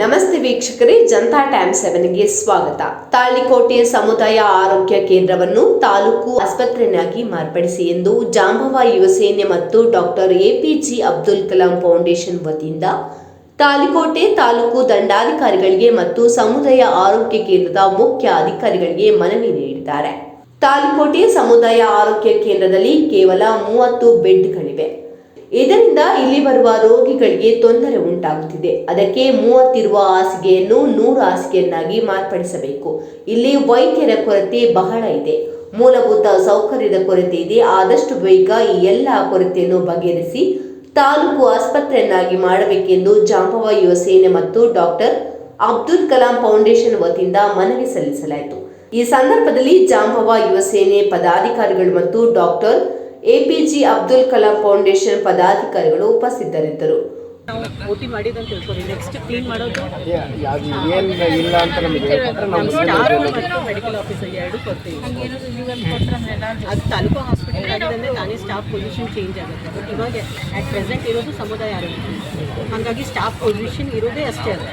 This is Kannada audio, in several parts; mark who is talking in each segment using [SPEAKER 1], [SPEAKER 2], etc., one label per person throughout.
[SPEAKER 1] ನಮಸ್ತೆ ವೀಕ್ಷಕರೇ, ಜನತಾ ಟೈಮ್ ಸೆವೆನ್ಗೆ ಸ್ವಾಗತ. ತಾಳಿಕೋಟೆ ಸಮುದಾಯ ಆರೋಗ್ಯ ಕೇಂದ್ರವನ್ನು ತಾಲೂಕು ಆಸ್ಪತ್ರೆಯನ್ನಾಗಿ ಮಾರ್ಪಡಿಸಿ ಎಂದು ಜಾಂಬವ ಯುವಸೇನೆ ಮತ್ತು doctor A P J Abdul Kalam foundation ವತಿಯಿಂದ ತಾಳಿಕೋಟೆ ತಾಲೂಕು ದಂಡಾಧಿಕಾರಿಗಳಿಗೆ ಮತ್ತು ಸಮುದಾಯ ಆರೋಗ್ಯ ಕೇಂದ್ರದ ಮುಖ್ಯ ಅಧಿಕಾರಿಗಳಿಗೆ ಮನವಿ ನೀಡಿದ್ದಾರೆ. ತಾಳಿಕೋಟೆ ಸಮುದಾಯ ಆರೋಗ್ಯ ಕೇಂದ್ರದಲ್ಲಿ ಕೇವಲ ಮೂವತ್ತು ಬೆಡ್ಗಳಿವೆ. ಇದರಿಂದ ಇಲ್ಲಿ ಬರುವ ರೋಗಿಗಳಿಗೆ ತೊಂದರೆ ಉಂಟಾಗುತ್ತಿದೆ. ಅದಕ್ಕೆ ಮೂವತ್ತಿರುವ ಹಾಸಿಗೆಯನ್ನು ನೂರು ಹಾಸಿಗೆಯನ್ನಾಗಿ ಮಾರ್ಪಡಿಸಬೇಕು. ಇಲ್ಲಿ ವೈದ್ಯರ ಕೊರತೆ ಬಹಳ ಇದೆ. ಮೂಲಭೂತ ಸೌಕರ್ಯದ ಕೊರತೆ ಇದೆ. ಆದಷ್ಟು ಬೇಗ ಈ ಎಲ್ಲ ಕೊರತೆಯನ್ನು ಬಗೆಹರಿಸಿ ತಾಲೂಕು ಆಸ್ಪತ್ರೆಯನ್ನಾಗಿ ಮಾಡಬೇಕೆಂದು ಜಾಂಬವ ಯುವ ಸೇನೆ ಮತ್ತು ಡಾಕ್ಟರ್ ಅಬ್ದುಲ್ ಕಲಾಂ ಫೌಂಡೇಶನ್ ವತಿಯಿಂದ ಮನವಿ ಸಲ್ಲಿಸಲಾಯಿತು. ಈ ಸಂದರ್ಭದಲ್ಲಿ ಜಾಂಬವ ಯುವ ಸೇನೆ ಪದಾಧಿಕಾರಿಗಳು ಮತ್ತು doctor A P J Abdul Kalam foundation ಪದಾಧಿಕಾರಿಗಳು ಉಪಸ್ಥಿತರಿದ್ದರು.
[SPEAKER 2] ಓಟಿ ಮಾಡಿದಂತ ತಿಳ್ಕೊರಿ ನೆಕ್ಸ್ಟ್ ಕ್ಲೀನ್ ಮಾಡೋದು?
[SPEAKER 3] ಏನು ಇಲ್ಲ ಅಂತ ನಮಗೆ ನಾವು
[SPEAKER 2] ಸ್ಟಾರ್ ಮತ್ತು ಮೆಡಿಕಲ್ ಆಫೀಸರ್ ಎರಡು ಕೊಡ್ತೀವಿ. ಅದು ತಾಲೂಕು ಹಾಸ್ಪಿಟಲ್ ಆಗಿದ್ರೆ ನಾನೇ ಸ್ಟಾಫ್ ಪೊಸಿಷನ್ ಚೇಂಜ್ ಆಗುತ್ತೆ. ಬಟ್ ಇವಾಗ ಅಟ್ ಪ್ರೆಸೆಂಟ್ ಇರೋದು ಸಮುದಾಯ ಆರೋಗ್ಯ. ಹಾಗಾಗಿ ಸ್ಟಾಫ್ ಪೊಸಿಷನ್ ಇರೋದೇ ಅಷ್ಟೇ ಅದು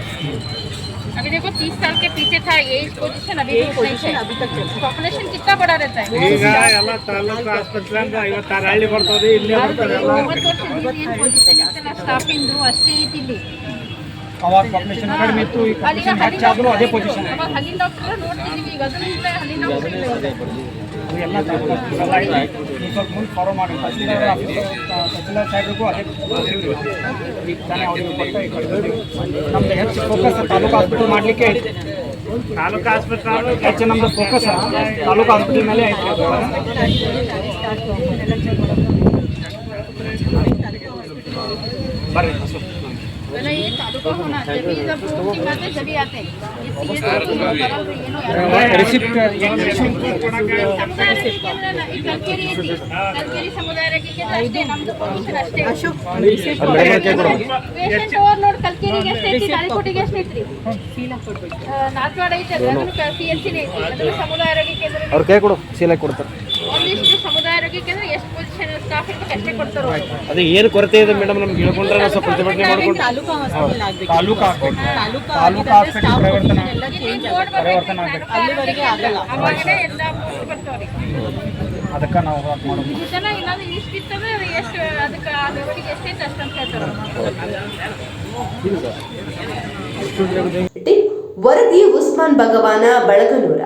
[SPEAKER 4] अभी देखो तीस साल के पीछे था ये पोजीशन अभी
[SPEAKER 2] ये
[SPEAKER 4] भी उतना ही
[SPEAKER 2] पोजीशन
[SPEAKER 4] है
[SPEAKER 2] अभी तक चल
[SPEAKER 4] पॉपुलेशन कितना बड़ा रहता है
[SPEAKER 3] ಈಗ ಎಲ್ಲ ತಾಲೂಕು ಆಸ್ಪತ್ರೆ ಅಂತ ಐವತ್ತಾರು ಹಳ್ಳಿ ಬರ್ತದೆ ಇಲ್ಲೇ ಬರ್ತಾರೆ ಎಲ್ಲ
[SPEAKER 4] ಮೂವತ್ತು ವರ್ಷದಿಂದ ಏನು ಪೊಸಿಷನ್ ಇತ್ತಲ್ಲ ಸ್ಟಾಫಿಂದು ಅಷ್ಟೇ ಐತಿ ಇಲ್ಲಿ
[SPEAKER 3] ಅವಾಗ ಪಾಪ್ಯುಲೇಷನ್ ಕಡಿಮೆ ಇತ್ತು ಈಗ ಪಾಪ್ಯುಲೇಷನ್ ಹೆಚ್ಚಾದರೂ ಅದೇ ಪೊಸಿಷನ್ ಎಲ್ಲ ಸ್ವಲ್ಪ ಮುಂದೆ ಫಾಲೋ ಮಾಡಿ ತಹಸೀಲ್ದಾರ್ ತಹಸೀಲ್ದಾರ್ ಸಾಹೇಬ್ರಿಗೂ ಅದೇ ಈಗ ತಾನೇ ಅವರಿಗೆ ಕೊಟ್ಟು ನಮ್ದು ಹೆಚ್ಚು ಫೋಕಸ್ ತಾಲೂಕು ಹಾಸ್ಪಿಟಲ್ ಮಾಡಲಿಕ್ಕೆ ಐತೆ ತಾಲೂಕು ಹಾಸ್ಪಿಟಲ್ ಹೆಚ್ಚು ನಮ್ಮದು ಫೋಕಸ್ ತಾಲೂಕು ಹಾಸ್ಪಿಟಲ್ ಮೇಲೆ ಐತೆ ಬರ್ರಿ
[SPEAKER 4] ಪೂರ್ತಿ ಹೋಗೋಣ ಜಮೀನ ಪೂರ್ತಿ ಸಮುದಾಯಕ್ಕೆ ಅಷ್ಟೇ ನಮ್ದು ಪೊಲೀಸರು ಅಷ್ಟೇ ಪೇಷಂಟ್ ಓವರ್ಲೋಡ್ ಕಲ್ಕೇರಿಗೆ ಎಷ್ಟೇ ಐತಿ ಐತೆ ಅದನ್ನು ಸಿ ಎಲ್ ಸಿನೇ ಐತಿ. ಅದನ್ನು ಸಮುದಾಯ ಆರೋಗ್ಯ ಕೇಂದ್ರ
[SPEAKER 3] ಕೈ ಕೊಡು. ಕೊಡ್ತಾರೆ. ಅದೇ ಏನು ಕೊರತೆ ಇದೆ ಮೇಡಮ್ ನಮ್ಗೆ ಹೇಳ್ಕೊಂಡ್ರೆ ನಾವು ಸ್ವಲ್ಪ ಪ್ರತಿಭಟನೆ ಮಾಡ್ಕೊಂಡು
[SPEAKER 2] ತಾಲೂಕು ಹಾಸ್ಪಿಟಲ್ ಆಗಬೇಕು.
[SPEAKER 3] ತಾಲೂಕು ಹಾಸ್ಪಿಟಲ್
[SPEAKER 2] ತಾಲೂಕು ಪರಿವರ್ತನ
[SPEAKER 3] ಹಾಸ್ಪಿಟಲ್ ಪರಿವರ್ತನೆ ಆಗ್ಬೇಕು.
[SPEAKER 2] ಅಲ್ಲಿವರೆಗೆ ಆಗಲ್ಲ.
[SPEAKER 3] ಅದಕ್ಕೆ ನಾವು ಹೋರಾಟ ಮಾಡೋದು.
[SPEAKER 4] ಇಷ್ಟು ಜನ ಇನ್ನೊಂದು ಇಷ್ಟು ಇತ್ತಂದ್ರೆ ಎಷ್ಟು ಅದಕ್ಕೆ ಆ ಲೆವೆಲಿಗೆ ಎಷ್ಟೈತೆ ಅಷ್ಟಂತ ಹೇಳ್ತಾರ
[SPEAKER 1] ವರದಿ ಉಸ್ಮಾನ್ ಭಗವಾನ ಬಳಗನೂರ.